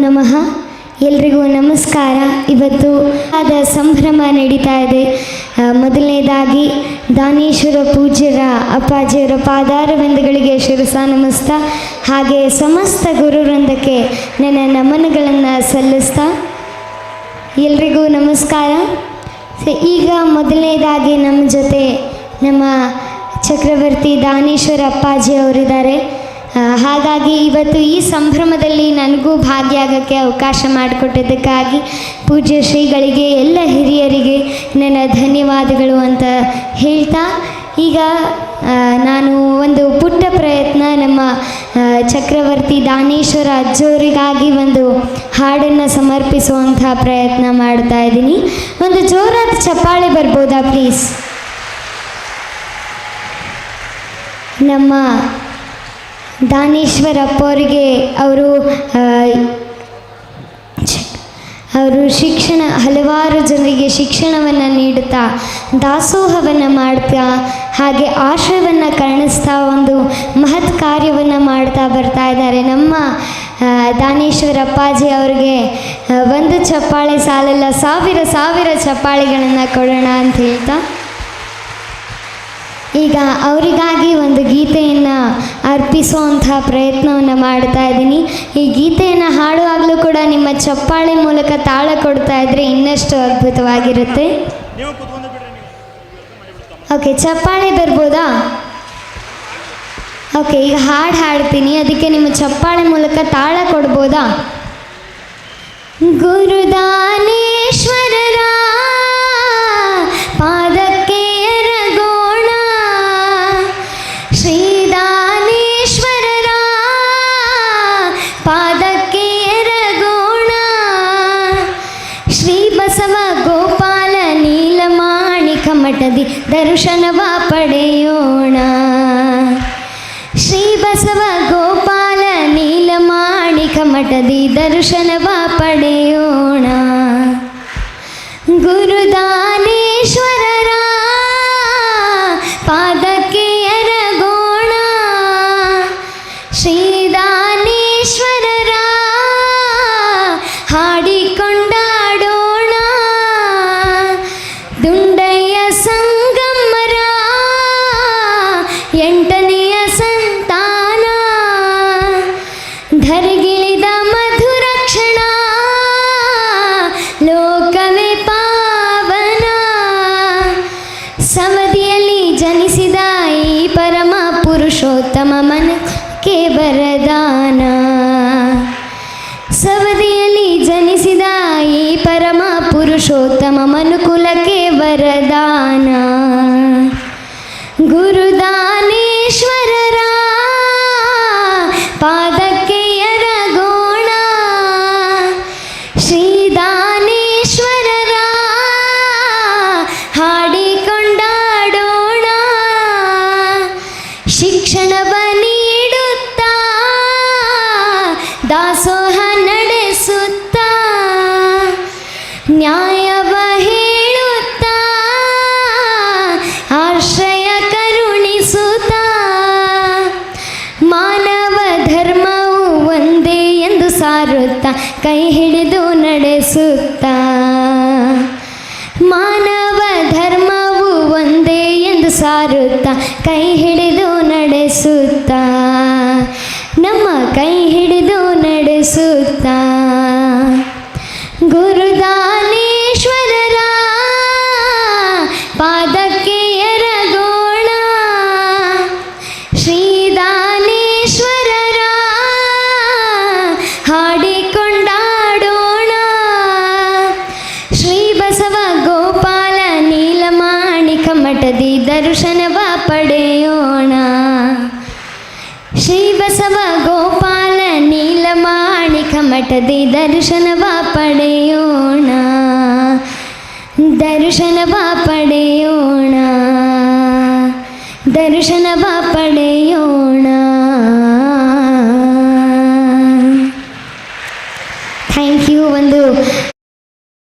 ನಮಃ. ಎಲ್ರಿಗೂ ನಮಸ್ಕಾರ. ಇವತ್ತು ಆದ ಸಂಭ್ರಮ ನಡೀತಾ ಇದೆ. ಮೊದಲನೇದಾಗಿ ದಾನೇಶ್ವರ ಪೂಜ್ಯರ ಅಪ್ಪಾಜಿಯವರ ಪಾದಾರವಿಂದಗಳಿಗೆ ಶಿರಸ ನಮಸ್ತಾ. ಹಾಗೆ ಸಮಸ್ತ ಗುರುವೃಂದಕ್ಕೆ ನನ್ನ ನಮನಗಳನ್ನು ಸಲ್ಲಿಸ್ತಾ ಎಲ್ರಿಗೂ ನಮಸ್ಕಾರ. ಈಗ ಮೊದಲನೇದಾಗಿ ನಮ್ಮ ಜೊತೆ ನಮ್ಮ ಚಕ್ರವರ್ತಿ ದಾನೇಶ್ವರ ಅಪ್ಪಾಜಿ ಅವರಿದ್ದಾರೆ ಹಾಗಾಗಿ ಇವತ್ತು ಈ ಸಂಭ್ರಮದಲ್ಲಿ ನನಗೂ ಭಾಗಿಯಾಗಕ್ಕೆ ಅವಕಾಶ ಮಾಡಿಕೊಟ್ಟಿದ್ದಕ್ಕಾಗಿ ಪೂಜ್ಯ ಶ್ರೀಗಳಿಗೆ, ಎಲ್ಲ ಹಿರಿಯರಿಗೆ ನನ್ನ ಧನ್ಯವಾದಗಳು ಅಂತ ಹೇಳ್ತಾ, ಈಗ ನಾನು ಒಂದು ಪುಟ್ಟ ಪ್ರಯತ್ನ ನಮ್ಮ ಚಕ್ರವರ್ತಿ ದಾನೇಶ್ವರ ಅಜ್ಜೋರಿಗಾಗಿ ಒಂದು ಹಾಡನ್ನು ಸಮರ್ಪಿಸುವಂಥ ಪ್ರಯತ್ನ ಮಾಡ್ತಾ ಇದ್ದೀನಿ. ಒಂದು ಜೋರಾದ ಚಪ್ಪಾಳೆ ಬರ್ಬೋದಾ ಪ್ಲೀಸ್ ನಮ್ಮ ದಾನೇಶ್ವರಪ್ಪ ಅವರಿಗೆ ಅವರು ಅವರು ಶಿಕ್ಷಣ, ಹಲವಾರು ಜನರಿಗೆ ಶಿಕ್ಷಣವನ್ನು ನೀಡುತ್ತಾ ದಾಸೋಹವನ್ನು ಮಾಡ್ತಾ ಹಾಗೆ ಆಶ್ರಯವನ್ನು ಕರ್ಣಿಸ್ತಾ ಒಂದು ಮಹತ್ ಕಾರ್ಯವನ್ನು ಮಾಡ್ತಾ ಬರ್ತಾ ಇದ್ದಾರೆ. ನಮ್ಮ ದಾನೇಶ್ವರ ಅಪ್ಪಾಜಿ ಅವ್ರಿಗೆ ಒಂದು ಚಪ್ಪಾಳೆ ಸಾಲಲ್ಲ, ಸಾವಿರ ಸಾವಿರ ಚಪ್ಪಾಳೆಗಳನ್ನು ಕೊಡೋಣ ಅಂತ ಹೇಳ್ತಾ ಈಗ ಅವರಿಗಾಗಿ ಒಂದು ಗೀತೆಯನ್ನು ಅರ್ಪಿಸುವಂಥ ಪ್ರಯತ್ನವನ್ನು ಮಾಡ್ತಾ ಇದ್ದೀನಿ. ಈ ಗೀತೆಯನ್ನು ಹಾಡುವಾಗಲೂ ಕೂಡ ನಿಮ್ಮ ಚಪ್ಪಾಳೆ ಮೂಲಕ ತಾಳ ಕೊಡ್ತಾ ಇದ್ದರೆ ಇನ್ನಷ್ಟು ಅದ್ಭುತವಾಗಿರುತ್ತೆ. ಓಕೆ ಚಪ್ಪಾಳೆ ಬರ್ಬೋದಾ? ಓಕೆ ಈಗ ಹಾಡು ಹಾಡ್ತೀನಿ. ಅದಕ್ಕೆ ನಿಮ್ಮ ಚಪ್ಪಾಳೆ ಮೂಲಕ ತಾಳ ಕೊಡ್ಬೋದಾ? ಗುರುದಾನೇಶ್ವರರ ಮಠದಿ ದರ್ಶನವ ಪಡೆಯೋಣ. ಶ್ರೀ ಬಸವ ಗೋಪಾಲ ನೀಲಮಾಣಿಕ ಮಠದಿ ದರ್ಶನವ ಪಡೆಯೋಣ. ಗುರುದಾನೇಶ್ವರರ ಧರಿಗಿಳಿದ ಮಧುರ ಕ್ಷಣ, ಲೋಕವೇ ಪಾವನ. ಸವದಿಯಲ್ಲಿ ಜನಿಸಿದ ಈ ಪರಮ ಪುರುಷೋತ್ತಮ ಮನಕ್ಕೆ ವರದಾನ. ಸವದಿಯಲ್ಲಿ ಜನಿಸಿದ ಈ ಪರಮ ಪುರುಷೋತ್ತಮ ಮನುಕುಲಕ್ಕೆ ವರದಾನ. ಗುರುದಾನೇಶ್ವರರ ಕೈ ಹಿಡಿದು ನಡೆಸುತ್ತ. ಮಾನವ ಧರ್ಮವು ಒಂದೇ ಎಂದು ಸಾರುತ್ತ, ಕೈ ಹಿಡಿದು ನಡೆಸುತ್ತ. ನಮ್ಮ ಕೈ ಹಿಡಿದು ನಡೆಸುತ್ತ. ಗುರುದಾನೇಶ್ವರರ ದರ್ಶನವ ಪಡೆಯೋಣ. ಶ್ರೀ ಬಸವ ಗೋಪಾಲ ನೀಲಮಾಣಿಕ ಮಠದಿ ದರ್ಶನವ ಪಡೆಯೋಣ. ದರ್ಶನವ ಪಡೆಯೋಣ. ದರ್ಶನವ ಪಡೆಯೋಣ.